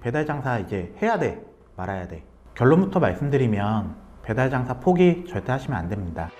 배달 장사 이제 해야 돼 말아야 돼. 결론부터 말씀드리면 배달 장사 포기 절대 하시면 안 됩니다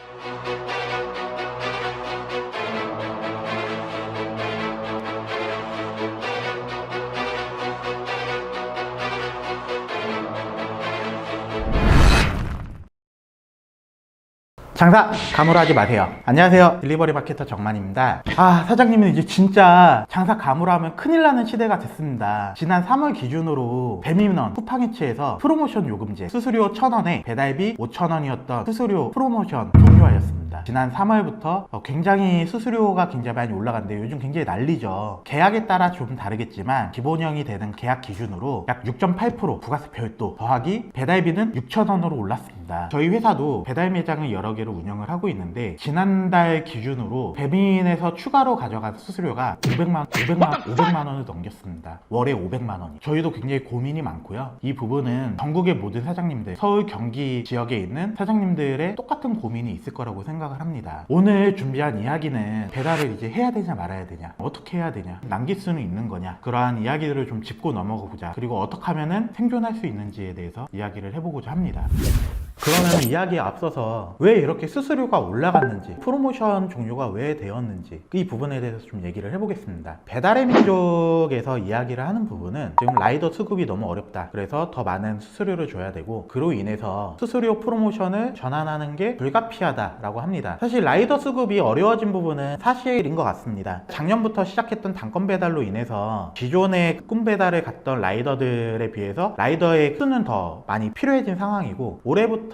장사 가물하지 마세요. 안녕하세요. 딜리버리 마케터 정만입니다. 아, 사장님은 이제 진짜 장사 가물하면 큰일 나는 시대가 됐습니다. 지난 3월 기준으로 배민원 쿠팡이츠에서 프로모션 요금제 수수료 1,000원에 배달비 5,000원이었던 수수료 프로모션 종료하였습니다. 지난 3월부터 어, 굉장히 수수료가 굉장히 많이 올라갔는데 요즘 굉장히 난리죠. 계약에 따라 좀 다르겠지만 기본형이 되는 계약 기준으로 약 6.8% 부가세 별도 더하기 배달비는 6,000원으로 올랐습니다. 저희 회사도 배달 매장을 여러 개로 운영을 하고 있는데 지난달 기준으로 배민에서 추가로 가져간 수수료가 500만 500만 500만 원을 넘겼습니다. 월에 500만 원이. 저희도 굉장히 고민이 많고요. 이 부분은 전국의 모든 사장님들, 서울 경기 지역에 있는 사장님들의 똑같은 고민이 있을 거라고 생각 을 합니다. 오늘 준비한 이야기는 배달을 이제 해야 되냐 말아야 되냐, 어떻게 해야 되냐, 남길 수는 있는 거냐, 그러한 이야기들을 좀 짚고 넘어가 보자. 그리고 어떻게 하면은 생존할 수 있는지에 대해서 이야기를 해보고자 합니다. 그러면 이야기에 앞서서 왜 이렇게 수수료가 올라갔는지 프로모션 종료가 왜 되었는지 이 부분에 대해서 좀 얘기를 해보겠습니다. 배달의 민족에서 이야기를 하는 부분은 지금 라이더 수급이 너무 어렵다. 그래서 더 많은 수수료를 줘야 되고 그로 인해서 수수료 프로모션을 전환하는 게 불가피하다 라고 합니다. 사실 라이더 수급이 어려워진 부분은 사실인 것 같습니다. 작년부터 시작했던 단건 배달로 인해서 기존의 꿈 배달을 갔던 라이더들에 비해서 라이더의 수는 더 많이 필요해진 상황이고 올해부터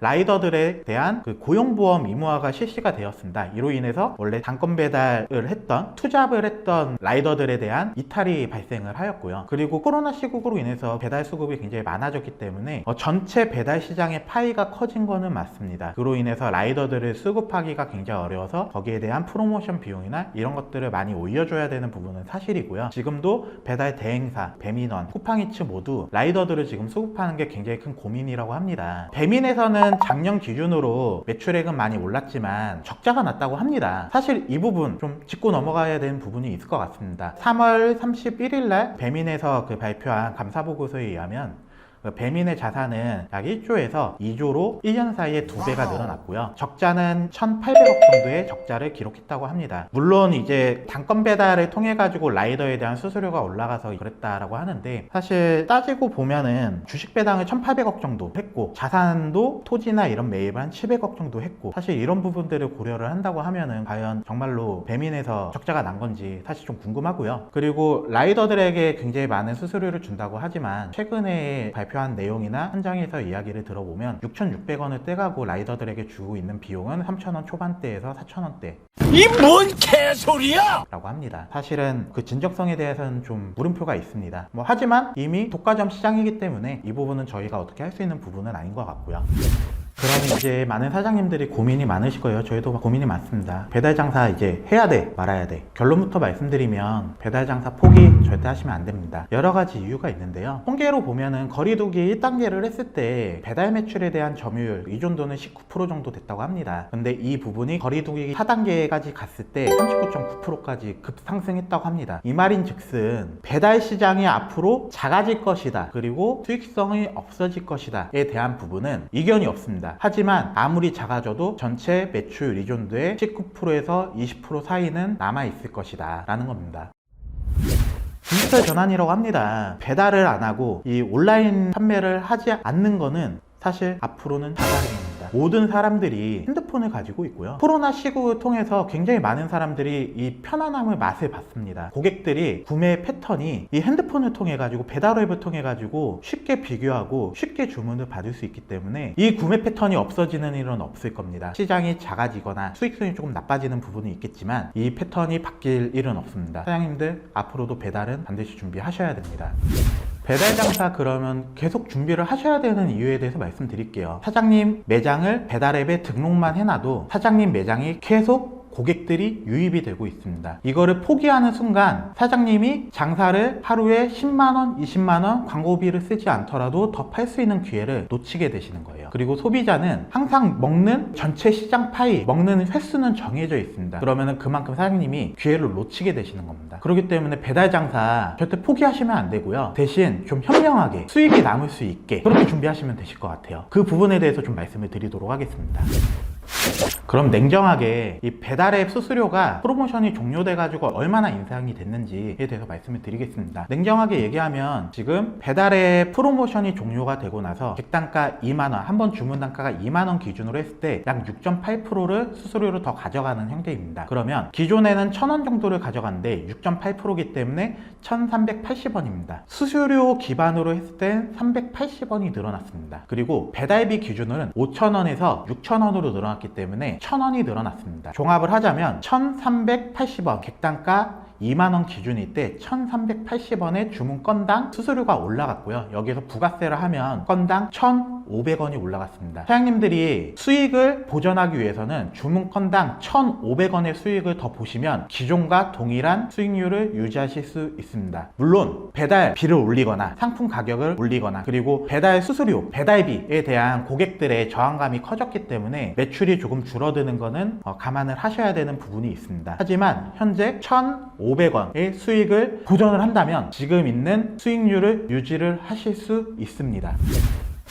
라이더들에 대한 그 고용보험 의무화가 실시가 되었습니다. 이로 인해서 원래 단건 배달을 했던 투잡을 했던 라이더들에 대한 이탈이 발생을 하였고요. 그리고 코로나 시국으로 인해서 배달 수급이 굉장히 많아졌기 때문에 어, 전체 배달 시장의 파이가 커진 거는 맞습니다. 그로 인해서 라이더들을 수급하기가 굉장히 어려워서 거기에 대한 프로모션 비용이나 이런 것들을 많이 올려줘야 되는 부분은 사실이고요. 지금도 배달 대행사, 배민원, 쿠팡이츠 모두 라이더들을 지금 수급하는 게 굉장히 큰 고민이라고 합니다. 배민 에서는 작년 기준으로 매출액은 많이 올랐지만 적자가 났다고 합니다. 사실 이 부분 좀 짚고 넘어가야 되는 부분이 있을 것 같습니다. 3월 31일 날 배민에서 그 발표한 감사 보고서에 의하면 그 배민의 자산은 약 1조에서 2조로 1년 사이에 두 배가 늘어났고요. 적자는 1,800억 정도의 적자를 기록했다고 합니다. 물론 이제 단건 배달을 통해 가지고 라이더에 대한 수수료가 올라가서 그랬다라고 하는데 사실 따지고 보면은 주식 배당을 1,800억 정도 했고 자산도 토지나 이런 매입을 한 700억 정도 했고 사실 이런 부분들을 고려를 한다고 하면은 과연 정말로 배민에서 적자가 난 건지 사실 좀 궁금하고요. 그리고 라이더들에게 굉장히 많은 수수료를 준다고 하지만 최근에 발표 한 내용이나 현장에서 이야기를 들어보면 6,600원을 떼가고 라이더들에게 주고 있는 비용은 3,000원 초반대에서 4,000원대 이 뭔 개소리야! 라고 합니다. 사실은 그 진정성에 대해서는 좀 물음표가 있습니다. 뭐 하지만 이미 독과점 시장이기 때문에 이 부분은 저희가 어떻게 할 수 있는 부분은 아닌 것 같고요. 그러면 이제 많은 사장님들이 고민이 많으실 거예요. 저희도 고민이 많습니다. 배달 장사 이제 해야 돼, 말아야 돼. 결론부터 말씀드리면 배달 장사 포기 절대 하시면 안 됩니다. 여러 가지 이유가 있는데요. 통계로 보면은 거리두기 1단계를 했을 때 배달 매출에 대한 점유율 의존도는 19% 정도 됐다고 합니다. 근데 이 부분이 거리두기 4단계까지 갔을 때 39.9%까지 급상승했다고 합니다. 이 말인 즉슨 배달 시장이 앞으로 작아질 것이다. 그리고 수익성이 없어질 것이다에 대한 부분은 이견이 없습니다. 하지만 아무리 작아져도 전체 매출 의존도의 19%에서 20% 사이는 남아 있을 것이다. 라는 겁니다. 디지털 전환이라고 합니다. 배달을 안 하고 이 온라인 판매를 하지 않는 거는 사실 앞으로는 자살 행입니다. 모든 사람들이 핸드폰을 가지고 있고요. 코로나 시국을 통해서 굉장히 많은 사람들이 이 편안함을 맛을 봤습니다. 고객들이 구매 패턴이 이 핸드폰을 통해 가지고 배달 앱을 통해 가지고 쉽게 비교하고 쉽게 주문을 받을 수 있기 때문에 이 구매 패턴이 없어지는 일은 없을 겁니다. 시장이 작아지거나 수익성이 조금 나빠지는 부분이 있겠지만 이 패턴이 바뀔 일은 없습니다. 사장님들 앞으로도 배달은 반드시 준비하셔야 됩니다. 배달 장사 그러면 계속 준비를 하셔야 되는 이유에 대해서 말씀드릴게요. 사장님 매장을 배달 앱에 등록만 해놔도 사장님 매장이 계속 고객들이 유입이 되고 있습니다. 이거를 포기하는 순간 사장님이 장사를 하루에 10만원, 20만원 광고비를 쓰지 않더라도 더 팔 수 있는 기회를 놓치게 되시는 거예요. 그리고 소비자는 항상 먹는 전체 시장 파이, 먹는 횟수는 정해져 있습니다. 그러면 그만큼 사장님이 기회를 놓치게 되시는 겁니다. 그렇기 때문에 배달 장사 절대 포기하시면 안 되고요. 대신 좀 현명하게 수익이 남을 수 있게 그렇게 준비하시면 되실 것 같아요. 그 부분에 대해서 좀 말씀을 드리도록 하겠습니다. 그럼 냉정하게 이 배달앱 수수료가 프로모션이 종료돼가지고 얼마나 인상이 됐는지에 대해서 말씀을 드리겠습니다. 냉정하게 얘기하면 지금 배달앱 프로모션이 종료가 되고 나서 객단가 2만원, 한 번 주문 단가가 2만원 기준으로 했을 때 약 6.8%를 수수료로 더 가져가는 형태입니다. 그러면 기존에는 1,000원 정도를 가져갔는데 6.8%이기 때문에 1,380원입니다. 수수료 기반으로 했을 땐 380원이 늘어났습니다. 그리고 배달비 기준으로는 5,000원에서 6,000원으로 늘어났 기 때문에 1,000원이 늘어났습니다. 종합을 하자면 1,380원 객단가 2만원 기준일 때 1,380원의 주문 건당 수수료가 올라갔고요. 여기서 부가세를 하면 건당 1,500원이 올라갔습니다. 사장님들이 수익을 보전하기 위해서는 주문 건당 1,500원의 수익을 더 보시면 기존과 동일한 수익률을 유지하실 수 있습니다. 물론 배달비를 올리거나 상품 가격을 올리거나 그리고 배달 수수료, 배달비에 대한 고객들의 저항감이 커졌기 때문에 매출이 조금 줄어드는 것은 어, 감안을 하셔야 되는 부분이 있습니다. 하지만 현재 1,500원의 수익을 보전을 한다면 지금 있는 수익률을 유지를 하실 수 있습니다.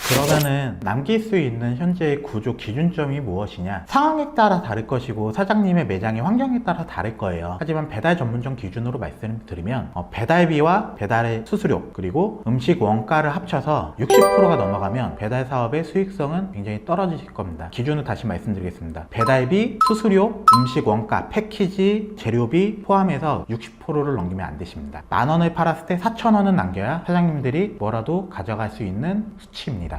그러면은 남길 수 있는 현재의 구조 기준점이 무엇이냐? 상황에 따라 다를 것이고 사장님의 매장의 환경에 따라 다를 거예요. 하지만 배달 전문점 기준으로 말씀드리면 어, 배달비와 배달의 수수료 그리고 음식 원가를 합쳐서 60%가 넘어가면 배달 사업의 수익성은 굉장히 떨어지실 겁니다. 기준을 다시 말씀드리겠습니다. 배달비, 수수료, 음식 원가, 패키지, 재료비 포함해서 60%를 넘기면 안 되십니다. 만 원을 팔았을 때 4천 원은 남겨야 사장님들이 뭐라도 가져갈 수 있는 수치입니다.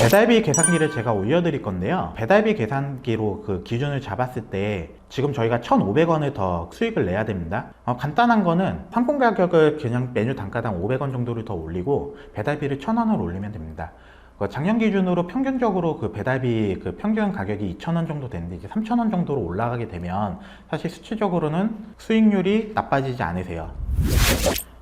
배달비 계산기를 제가 올려드릴 건데요. 배달비 계산기로 그 기준을 잡았을 때 지금 저희가 1,500원을 더 수익을 내야 됩니다. 어, 간단한 거는 상품 가격을 그냥 메뉴 단가당 500원 정도를 더 올리고 배달비를 1,000원을 올리면 됩니다. 그 작년 기준으로 평균적으로 그 배달비 그 평균 가격이 2,000원 정도 되는데 이제 3,000원 정도로 올라가게 되면 사실 수치적으로는 수익률이 나빠지지 않으세요.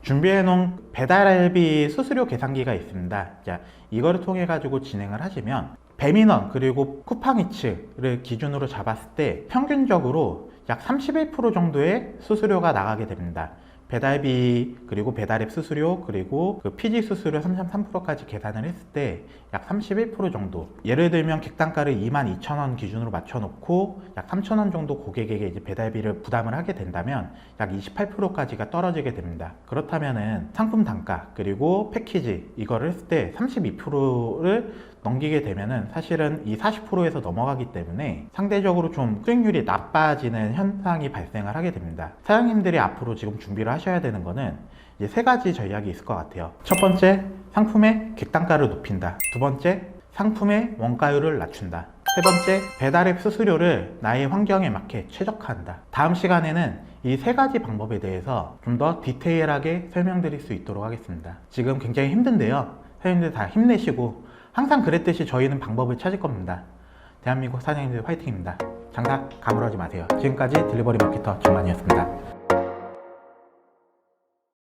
준비해 놓은 배달비 수수료 계산기가 있습니다. 자, 이거를 통해 가지고 진행을 하시면 배민원 그리고 쿠팡이츠를 기준으로 잡았을 때 평균적으로 약 31% 정도의 수수료가 나가게 됩니다. 배달비 그리고 배달앱 수수료 그리고 그 피지 수수료 3.3%까지 계산을 했을 때 약 31% 정도. 예를 들면 객단가를 22,000원 기준으로 맞춰놓고 약 3,000원 정도 고객에게 이제 배달비를 부담을 하게 된다면 약 28%까지가 떨어지게 됩니다. 그렇다면은 상품 단가 그리고 패키지 이거를 했을 때 32%를 넘기게 되면은 사실은 이 40%에서 넘어가기 때문에 상대적으로 좀 수익률이 나빠지는 현상이 발생을 하게 됩니다. 사장님들이 앞으로 지금 준비를 하셔야 되는 거는 이제 세 가지 전략이 있을 것 같아요. 첫 번째, 상품의 객단가를 높인다. 두 번째, 상품의 원가율을 낮춘다. 세 번째, 배달앱 수수료를 나의 환경에 맞게 최적화한다. 다음 시간에는 이 세 가지 방법에 대해서 좀 더 디테일하게 설명드릴 수 있도록 하겠습니다. 지금 굉장히 힘든데요. 사장님들 다 힘내시고 항상 그랬듯이 저희는 방법을 찾을 겁니다. 대한민국 사장님들 화이팅입니다. 장사 가물하지 마세요. 지금까지 딜리버리 마케터 정만이었습니다.